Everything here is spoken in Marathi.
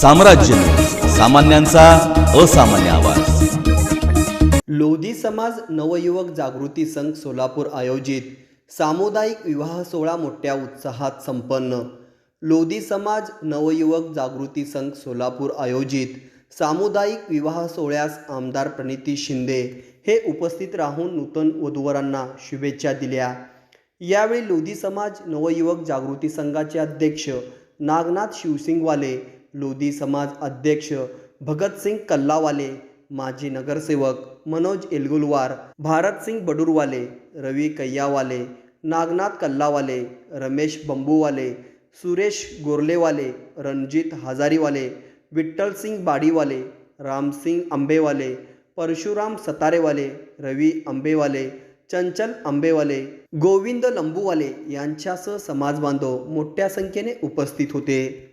साम्राज्य. सामान्यांचा असामान्य आवाज. लोधी समाज नवयुवक जागृती संघ सोलापूर आयोजित सामुदायिक विवाह सोहळा मोठ्या उत्साहात संपन्न. लोधी समाज नवयुवक जागृती संघ सोलापूर आयोजित सामुदायिक विवाह सोहळ्यास आमदार प्रणिती शिंदे हे उपस्थित राहून नूतन वधूवरांना शुभेच्छा दिल्या. यावेळी लोधी समाज नवयुवक जागृती संघाचे अध्यक्ष नागनाथ शिवसिंगवाले लोधी समाज अध्यक्ष भगतसिंग कल्लावाले माजी नगरसेवक मनोज एलगुलवार भारतसिंग बडूरवाले रवी कैयावाले नागनाथ कल्लावाले रमेश बंबूवाले सुरेश गोरलेवाले रणजित हजारीवाले विठ्ठलसिंग बाडीवाले रामसिंग आंबेवाले परशुराम सतारेवाले रवी आंबेवाले चंचल आंबेवाले गोविंद लंबूवाले यांच्यासह समाजबांधव मोठ्या संख्येने उपस्थित होते.